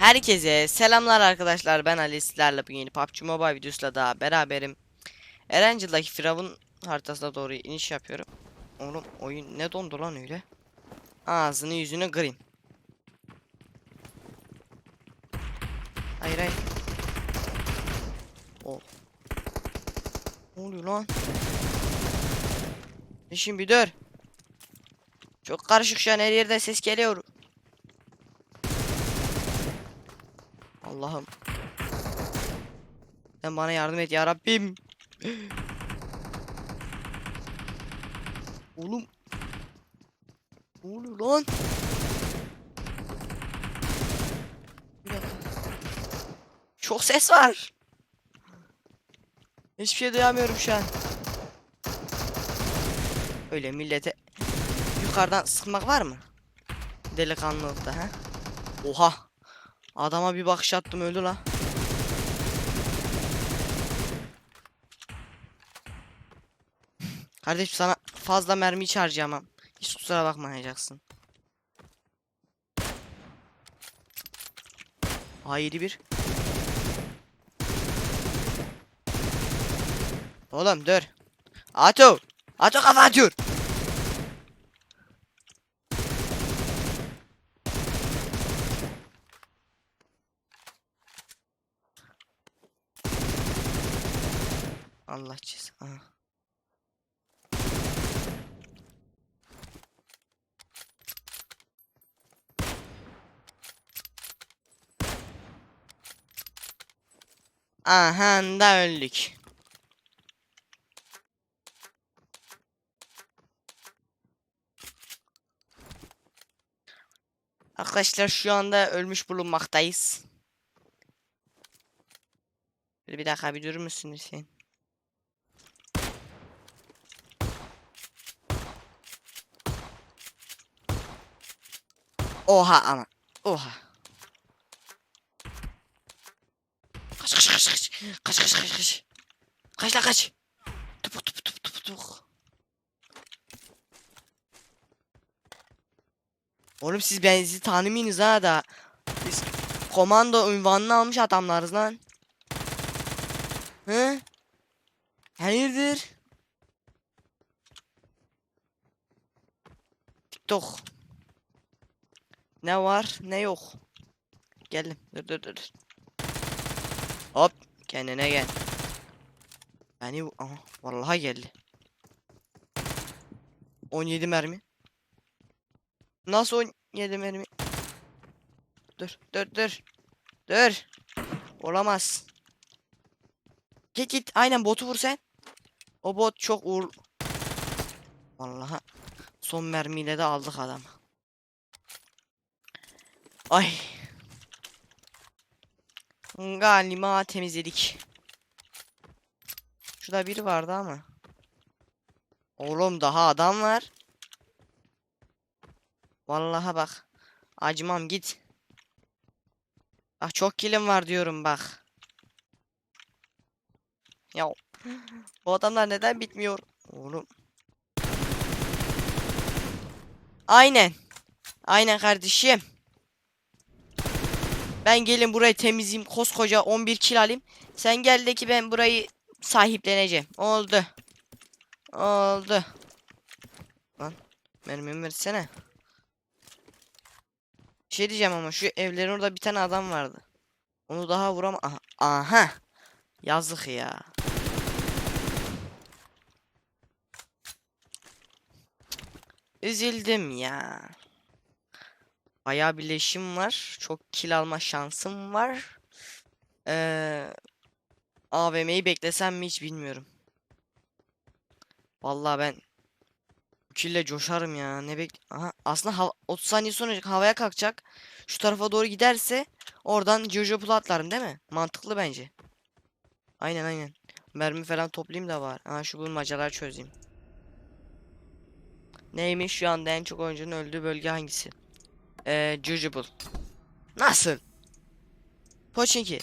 Herkese selamlar arkadaşlar. Ben Ali sizlerle bugün yeni PUBG Mobile videosuyla daha beraberim. Erencil'deki Firavun haritasına doğru iniş yapıyorum. Oğlum oyun ne dondu lan öyle? Ağzını yüzünü kırayım. Hayır hayır. O Ne oluyor lan? İşin bir dur. Çok karışık şu an. Her yerde ses geliyor Allah'ım. Sen bana yardım et ya Rabbim. Oğlum. Ne lan? Çok ses var. Hiçbir şey duyamıyorum şu an. Öyle millete yukarıdan sıkmak var mı? Delikanlılıkta ha? Oha. Adama bir bakış attım öldü la. Kardeşim sana fazla mermi hiç harcayamam. Hiç kusura bakmayacaksın. Hayır bir. Oğlum dur. Ato. Ato kafa atıyor. Allah cezanı. Aha. Aha da öldük. Arkadaşlar şu anda ölmüş bulunmaktayız. Bir dakika bir durur musun Hüseyin? Oha ama. Oha. Kaç kaç kaç kaç. Kaç kaç kaç kaç. Kaç la kaç. Tupuk tupuk tupuk tupuk tupuk. Oğlum siz benzi tanımıyorsunuz ha da. Biz komando ünvanını almış adamlarız lan. Hı? Hayırdır? TikTok. Ne var ne yok. Geldim. Dur dur dur. Hop kendine gel. Beni aha vallahi geldi. 17 mermi. Nasıl 17 mermi? Dur dur dur. Dur. Olamaz. Git git aynen botu vur sen. O bot çok uğur. Vallahi son mermiyle de aldık adamı. Ay. Galiba temizledik. Şurada biri vardı ama. Oğlum daha adam var. Vallahi bak. Acımam git. Bak çok kilim var diyorum bak. Ya bu adamlar neden bitmiyor? Oğlum. Aynen. Aynen kardeşim. Ben gelin burayı temizleyeyim. Koskoca 11 kill alayım. Sen gel de ki ben burayı sahipleneceğim. Oldu. Oldu. Lan mermimi versene. Bir şey diyeceğim ama şu evlerin orada bir tane adam vardı. Onu daha vuram aha. Aha. Yazık ya. Üzüldüm ya. Bayağı birleşim var. Çok kill alma şansım var. Ee, AVM'yi beklesem mi hiç bilmiyorum. Vallahi ben kille coşarım ya. Ne bek Aha, aslında hava- 30 saniye sonra havaya kalkacak. Şu tarafa doğru giderse oradan Jojo Pool atlarım değil mi? Mantıklı bence. Aynen aynen. Mermi falan toplayayım da var. Aha şu bulmacaları çözeyim. Neymiş şu anda en çok oyuncunun öldüğü bölge hangisi? Eee Jujubul. Nasıl? Poçinki.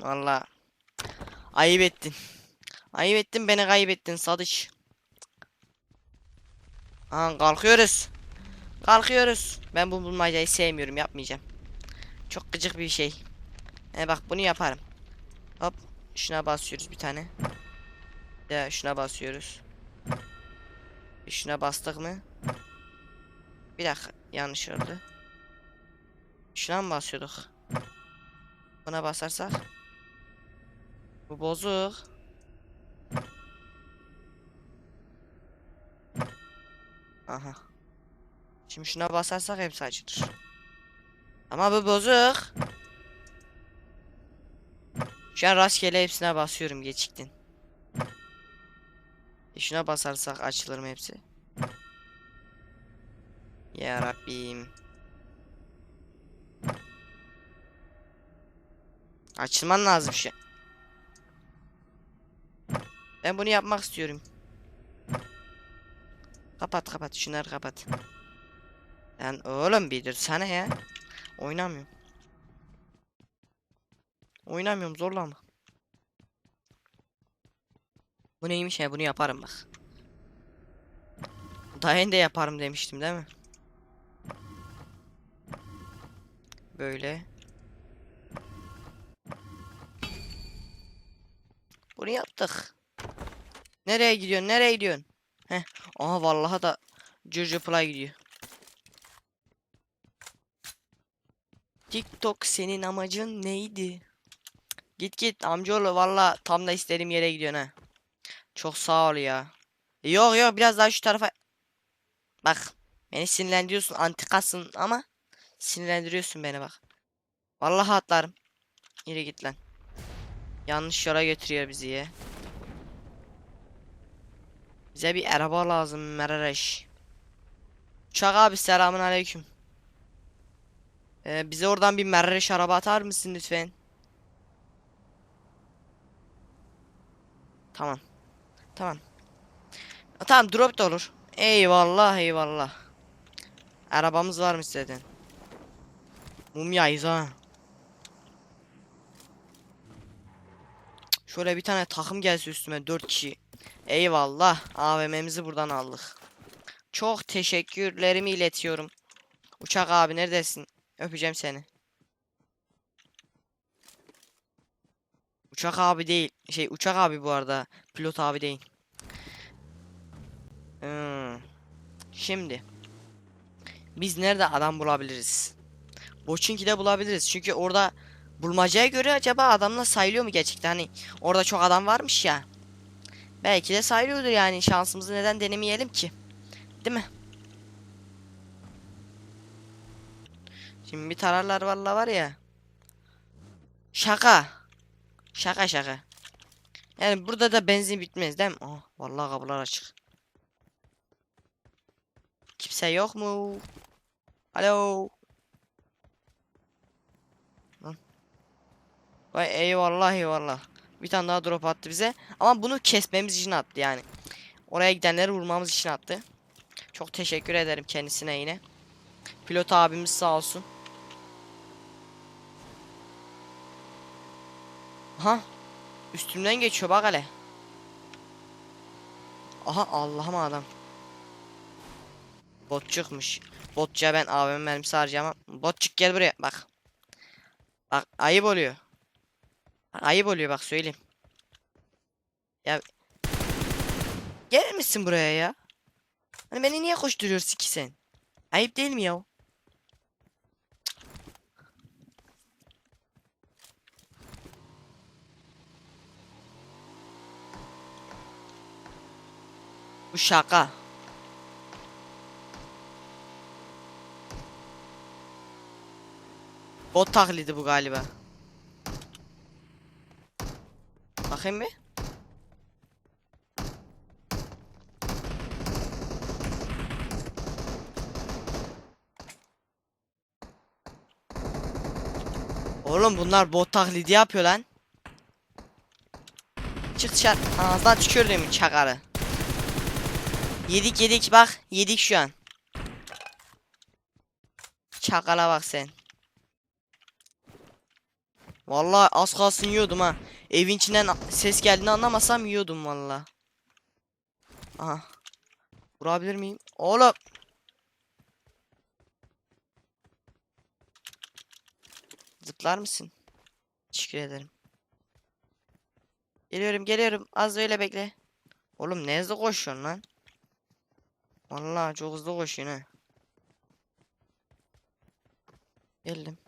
Valla. Ayıp ettin. Ayıp ettin beni kaybettin Sadıç. Aha kalkıyoruz. Kalkıyoruz. Ben bu bulmacayı sevmiyorum yapmayacağım. Çok gıcık bir şey. He bak bunu yaparım. Hop şuna basıyoruz bir tane. Ya şuna basıyoruz. Şuna bastık mı? Bir dakika yanlış oldu. Şuna mı basıyorduk? Buna basarsak. Bu bozuk. Aha. Şimdi şuna basarsak hepsi açılır. Ama bu bozuk. Şu an rastgele hepsine basıyorum geçiktin. E şuna basarsak açılır mı hepsi? Ya Rabbim. Açılman lazım şu. Ben bunu yapmak istiyorum. Kapat kapat şunları kapat. Lan oğlum bir dur sana ya. Oynamıyorum. Oynamıyorum zorlama. Bu neymiş ya bunu yaparım bak. Daha önce yaparım demiştim değil mi? Böyle. Bunu yaptık. Nereye gidiyorsun? Nereye gidiyorsun? Heh. Aha vallahi da Jojo Play gidiyor. TikTok senin amacın neydi? Git git amcaoğlu valla tam da istediğim yere gidiyorsun ha. Çok sağ ol ya. Yok yok biraz daha şu tarafa. Bak beni sinirlendiriyorsun antikasın ama sinirlendiriyorsun beni bak. Vallahi atlarım. Yürü git lan. Yanlış yola götürüyor bizi ya. Bize bir araba lazım Merereş. Uçak abi selamun aleyküm. Ee, bize oradan bir Merereş araba atar mısın lütfen? Tamam. Tamam. Tamam drop da olur. Eyvallah eyvallah. Arabamız var mı zaten? Mumyayız ha. Şöyle bir tane takım gelse üstüme 4 kişi. Eyvallah. AVM'mizi buradan aldık. Çok teşekkürlerimi iletiyorum. Uçak abi neredesin? Öpeceğim seni. Uçak abi değil. Şey uçak abi bu arada. Pilot abi değil. Hmm. Şimdi. Biz nerede adam bulabiliriz? Boçinki'de bulabiliriz. Çünkü orada bulmacaya göre acaba adamla sayılıyor mu gerçekten? Hani orada çok adam varmış ya. Belki de sayılıyordur yani. Şansımızı neden denemeyelim ki? Değil mi? Şimdi bir tararlar valla var ya. Şaka. Şaka şaka. Yani burada da benzin bitmez değil mi? Oh, vallahi kapılar açık. Kimse yok mu? Alo. Vay eyvallah eyvallah. Bir tane daha drop attı bize. Ama bunu kesmemiz için attı yani. Oraya gidenleri vurmamız için attı. Çok teşekkür ederim kendisine yine. Pilot abimiz sağ olsun. Aha. Üstümden geçiyor bak hele. Aha Allah'ım adam. Botçukmuş. Botçuya ben AVM mermisi harcayamam. Botçuk gel buraya bak. Bak ayıp oluyor. Ayıp oluyor bak söyleyeyim. Ya Gelir misin buraya ya? Hani beni niye koşturuyorsun ki sen? Ayıp değil mi ya? Bu şaka. Bot taklidi bu galiba. Bakayım bir. Oğlum bunlar bot taklidi yapıyor lan. Çık dışarı. Ağzından tükürdüm çakarı. Yedik yedik bak. Yedik şu an. Çakala bak sen. Vallahi az kalsın yiyordum ha. Evin içinden ses geldiğini anlamasam yiyordum valla. Aha. Vurabilir miyim? Oğlum. Zıplar mısın? Teşekkür ederim. Geliyorum geliyorum. Az öyle bekle. Oğlum ne hızlı koşuyorsun lan? Vallahi çok hızlı koşuyorsun ha. Geldim.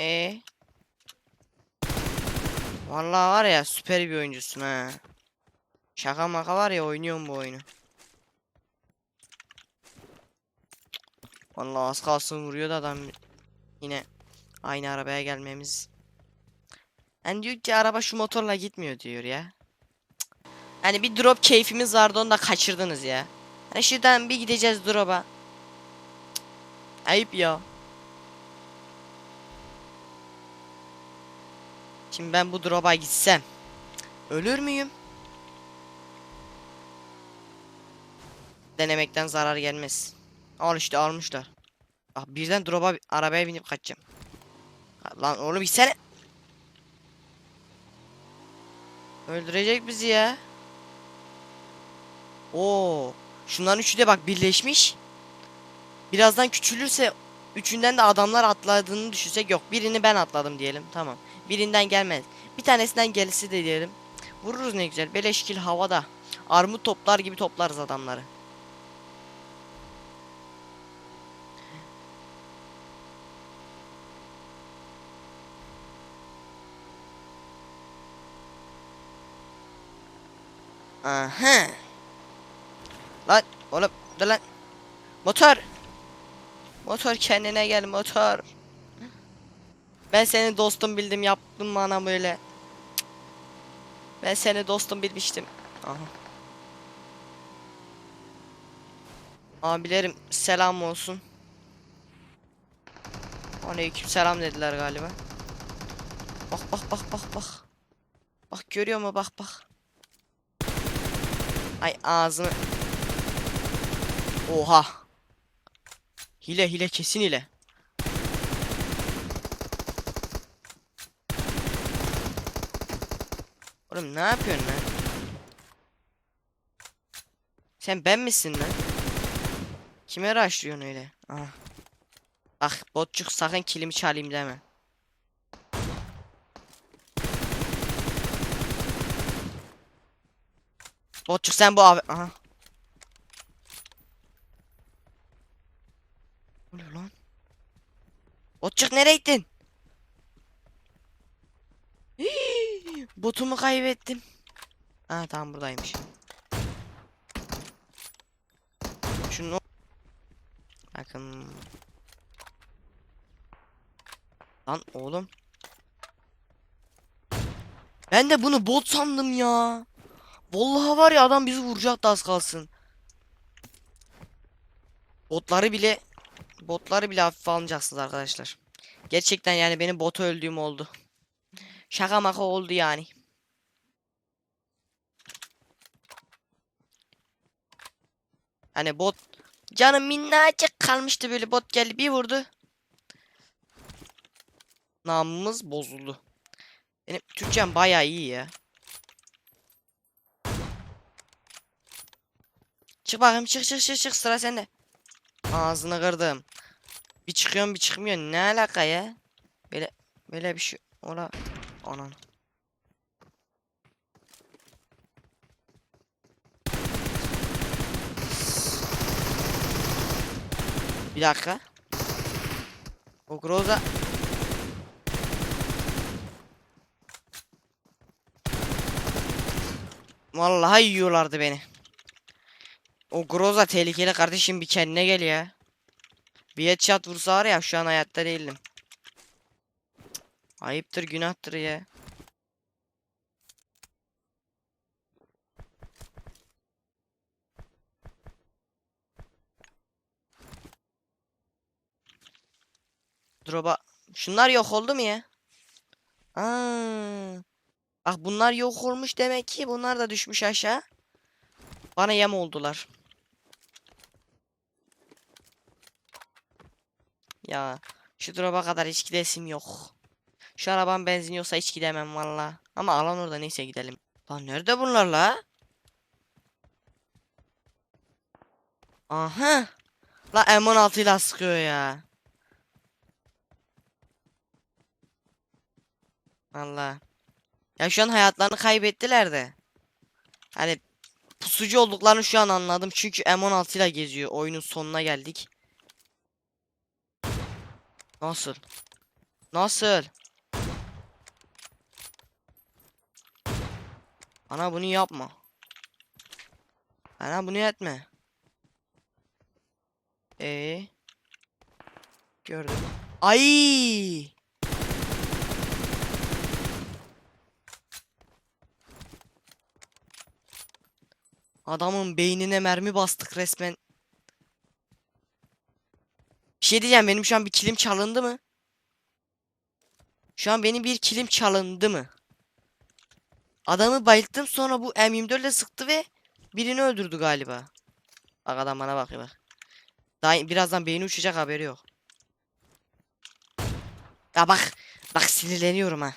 E Vallahi var ya süper bir oyuncusun ha. Şaka maka var ya oynuyorum bu oyunu. Vallahi az kalsın vuruyordu adam. Yine aynı arabaya gelmemiz. Yani diyor ki araba şu motorla gitmiyor diyor ya. Hani bir drop keyfimiz vardı onu da kaçırdınız ya. Hani şuradan bir gideceğiz drop'a. Ayıp ya. Şimdi ben bu drop'a gitsem ölür müyüm? Denemekten zarar gelmez. Al işte almışlar. Bak birden drop'a arabaya binip kaçacağım. Lan oğlum gitsene. Öldürecek bizi ya. Oo, şunların üçü de bak birleşmiş. Birazdan küçülürse üçünden de adamlar atladığını düşünsek yok. Birini ben atladım diyelim. Tamam. Birinden gelmez. Bir tanesinden gelisi de diyelim. Vururuz ne güzel. Beleşkil havada. Armut toplar gibi toplarız adamları. Aha. Lan oğlum dur lan. Motor. Motor kendine gel motor. Ben seni dostum bildim yaptın bana böyle. Ben seni dostum bilmiştim. Aha. Abilerim selam olsun. Aleyküm selam dediler galiba. Bak bak bak bak bak. Bak görüyor mu bak bak. Ay ağzını. Oha. Hile hile kesin hile. Oğlum ne yapıyorsun lan? Sen ben misin lan? Kime rushlıyorsun öyle? Aha. Bak botçuk sakın kilimi çalayım deme. Botçuk sen bu abi. Aha. Ne oluyor lan? Botçuk nereye gittin? Botumu kaybettim. Ha tamam buradaymış. Şunu Bakın. Lan oğlum. Ben de bunu bot sandım ya. Vallahi var ya adam bizi vuracaktı az kalsın. Botları bile botları bile hafife almayacaksınız arkadaşlar. Gerçekten yani benim botu öldüğüm oldu. Şaka maka oldu yani. Hani bot canım minnacık kalmıştı böyle bot geldi bir vurdu. Namımız bozuldu. Benim Türkçem bayağı iyi ya. Çık bakayım çık çık çık çık sıra sende. Ağzını kırdım. Bir çıkıyorum bir çıkmıyor. Ne alaka ya? Böyle böyle bir şey ola anan. Bir dakika. O Groza Vallahi yiyorlardı beni. O Groza tehlikeli kardeşim bir kendine gel ya. Bir headshot vursa var ya şu an hayatta değildim. Cık, Ayıptır günahtır ya. Droba. Şunlar yok oldu mu ya? Aa. Bak bunlar yok olmuş demek ki bunlar da düşmüş aşağı. Bana yem oldular. Ya şu drop'a kadar hiç gidesim yok. Şu araban benzin yoksa hiç gidemem valla. Ama alan orada neyse gidelim. Lan nerede bunlar la? Aha. La M16 ile sıkıyor ya. Allah. Ya şu an hayatlarını kaybettiler de. Hani pusucu olduklarını şu an anladım. Çünkü M16 ile geziyor. Oyunun sonuna geldik. Nasıl? Nasıl? Ana bunu yapma. Ana bunu etme. Ee. Gördüm. Ay! Adamın beynine mermi bastık resmen. Şey diyeceğim benim şu an bir kilim çalındı mı? Şu an benim bir kilim çalındı mı? Adamı bayılttım sonra bu M24 ile sıktı ve birini öldürdü galiba. Bak adam bana bakıyor bak. Daha birazdan beyni uçacak haberi yok. Ya bak bak sinirleniyorum ha.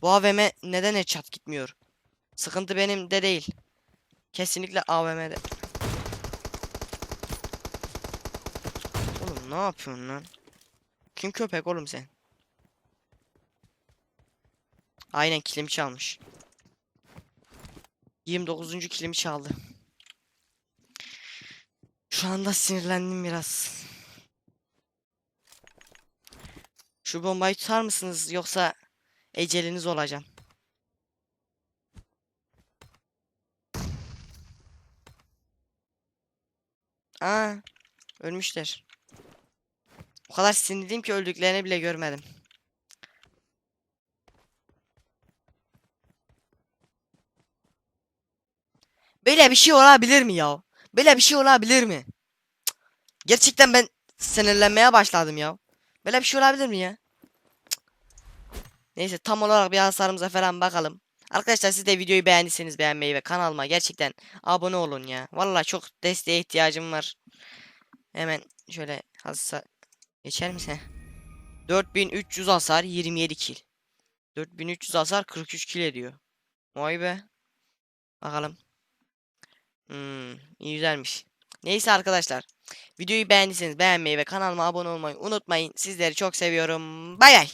Bu AVM neden headshot gitmiyor? Sıkıntı benim de değil. Kesinlikle AVM'de. Ne yapıyorsun lan? Kim köpek oğlum sen? Aynen kilimi çalmış. 29. kilimi çaldı. Şu anda sinirlendim biraz. Şu bombayı tutar mısınız yoksa eceliniz olacağım. Aa, ölmüşler. Kadar sinirliyim ki öldüklerini bile görmedim. Böyle bir şey olabilir mi ya? Böyle bir şey olabilir mi? Gerçekten ben sinirlenmeye başladım ya. Böyle bir şey olabilir mi ya? Neyse tam olarak bir hasarımıza falan bakalım. Arkadaşlar siz de videoyu beğendiyseniz beğenmeyi ve kanalıma gerçekten abone olun ya. Vallahi çok desteğe ihtiyacım var. Hemen şöyle hızlıca geçer misin? 4300 hasar 27 kill. 4300 hasar 43 kill ediyor. Vay be. Bakalım. Hmm, iyi güzelmiş. Neyse arkadaşlar. Videoyu beğendiyseniz beğenmeyi ve kanalıma abone olmayı unutmayın. Sizleri çok seviyorum. Bay bay.